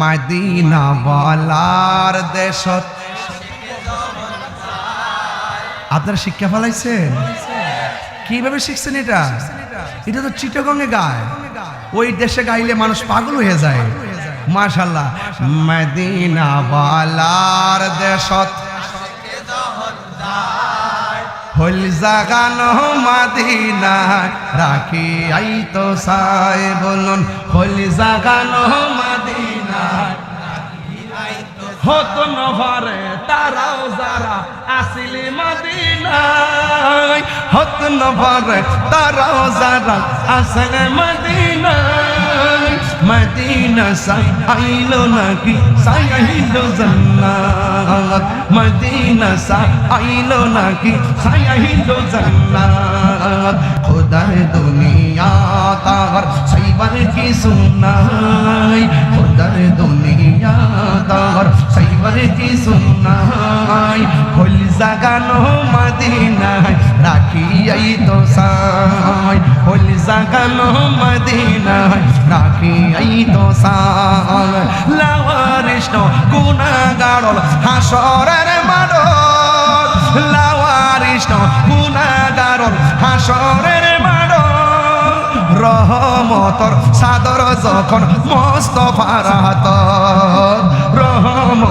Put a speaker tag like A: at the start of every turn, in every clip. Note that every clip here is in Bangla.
A: মাদিনা বলার দেশত। আপনারা শিক্ষা ফেলাইছেন কীভাবে শিখছেন এটা? এটা তো চিটগঙ্গে গায়। ওই দেশে গাইলে মানুষ পাগল হয়ে যায়। মাশাল্লাহ বালার দেশত হল জাগানো মাদিনা, রাখি আই তো সাই বলুন হল জাগানো মাদিনা হতো নভরে তারাও যারা আসিলি মদিনায়। হত নভরে তারাও যারা আসলে মদিনায়। মদিনা সাই আইলো নাকি? সাই আইলো জান্নাত। মদিনা সাই আইলো নাকি? সাই আইলো জান্নাত। খোদার দুনিয়া তার সাইবার কি সুনাই? খোদার দুনিয়া জাগানো মদিনায় রাখি আই তো সাই হল জাগানো মদিনায় রাখি আই তো সাই লাওয়ারিষ্ণ গুনাগাড়ল হাসরের মাডল লাওয়ারিষ্ণ গুনাগাড়ল হাসরের রহমতর সাদর যখন মোস্তফার হাত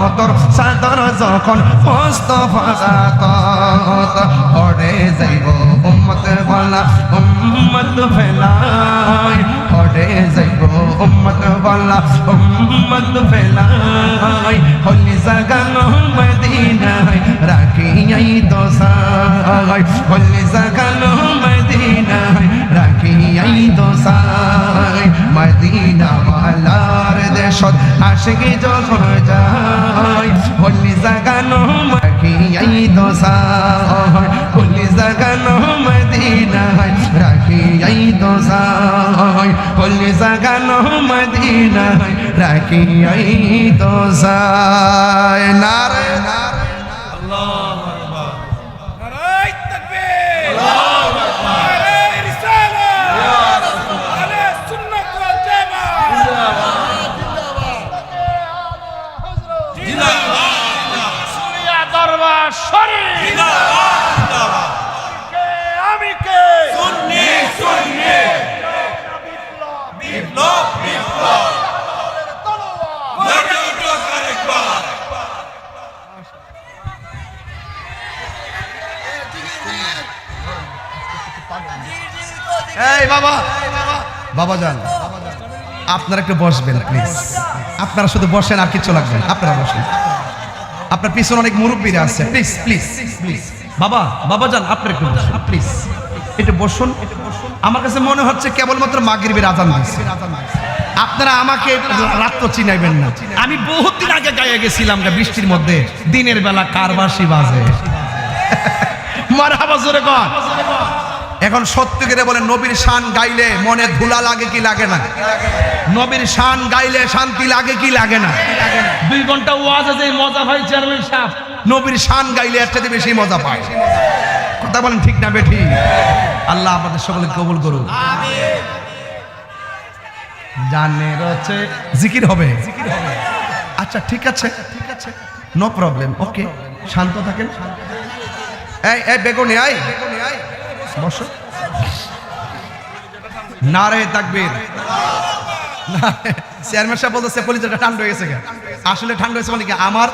A: রহমতর সাদর যখন মোস্তফার হাত পড়ে যাইব উম্মত বলা, উম্মত ফেলাই। পড়ে যাইব উম্মত বলা, উম্মত ফেলাই। হলি জাগানো মদিনায় রাখি আই তো সাই হলি জাগানো মদিনায় রাখি আই মদিনা দেশত আশিকি যখন যাই হলি জাগানো রাখিয়াই সাই হলি জাগানো মদিনা রাখিয়াই সাই হলি জাগানো মদিনা রাখিয়াই সাই নারে এই বাবা। বাবা যান। আপনারা একটু বসবেন প্লিজ আপনারা শুধু বসেন আর কিছু লাগবে। আপনারা বসেন। আপনার পিছনে অনেক মুরব্বীরা আছে। প্লিজ প্লিজ প্লিজ বাবা বাবা যান, আপনার একটু প্লিজ একটু বসুন। আমার কাছে মনে হচ্ছে কেবলমাত্র মাগরিবের আজান দিচ্ছে আপনারা আমাকে রাত্র চিনাইবেন না। আমি বহুত দিন আগে গায়ে গেছিলাম বৃষ্টির মধ্যে। দিনের বেলা কারবাসি বাজে মারা জোরে কর এখন সত্য করে বলে নবীর শান গাইলে মনে ধুলা লাগে কি লাগে না? নবীর শান গাইলে শান্তি লাগে কি লাগে না? দুই ঘণ্টা ওয়াজ আছে মজা হয় চেয়ারম্যান সাহেব। নবীর শান গাইলে এর চাইতে বেশি মজা পায়। কথা বলেন ঠিক না বেঠি? আল্লাহ আমাদের সকলে কবুল করুন জানে রচে জিকির হবে। জিকির হবে আচ্ছা ঠিক আছে ঠিক আছে। নো প্রবলেম ওকে শান্ত থাকেন। এই এই বেগুনি আই বসো তাকবীর। চেয়ারম্যান সাহেব বলতেছে হয়ে গেছে আসলে হয়েছে মানে কি? আমার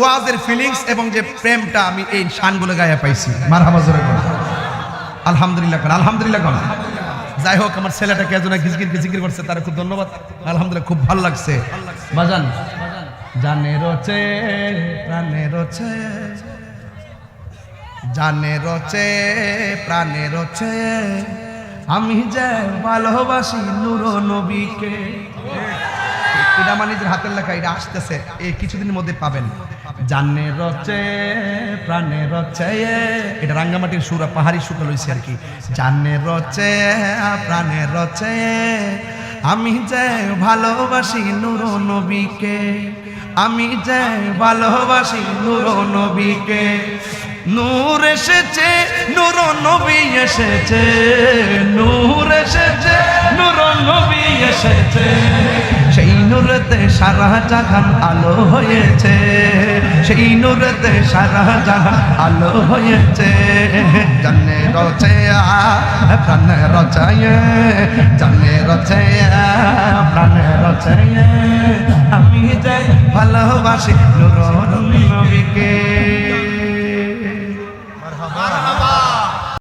A: ওয়াজের ফিলিংস এবং যে প্রেমটা আমি এই শানগুলো গায়ে পাইছি। হাবাজরে আলহামদুলিল্লাহ কর আলহামদুলিল্লাহ কর যাই হোক, আমার ছেলেটাকে একজন গিজগির গিজগির করছে, তার খুব ধন্যবাদ। আলহামদুলিল্লাহ, খুব ভালো লাগছে। বাজান। জানে রচে প্রাণে রচে জানে রচে, প্রাণে রচে। আমি যে ভালোবাসি নূর নবীকে। এটা আমার হাতের লেখা, এটা আসতেছে এই কিছুদিনের মধ্যে পাবেন। জানে রচে, প্রাণে রচে, এটা রাঙ্গামাটির সুরা, পাহাড়ি সুরা লইছে আর কি। জানে রচে, প্রাণে রচে, আমি যে ভালোবাসি নূর নবীকে। আমি যে ভালোবাসি নূর নবীকে। নূর এসেছে, নূর নবী এসেছে, নূর এসেছে, নূর নবী এসেছে। সেই নূরেতে সারা জাহান আলো হয়েছে, সেই নূরেতে সারা জাহান আলো হয়েছে। জানে রচে প্রাণে রচায়, জানে রচে প্রাণে রচায়। আমি যাই ভালোবাসি নুর নবীকে। مرحبا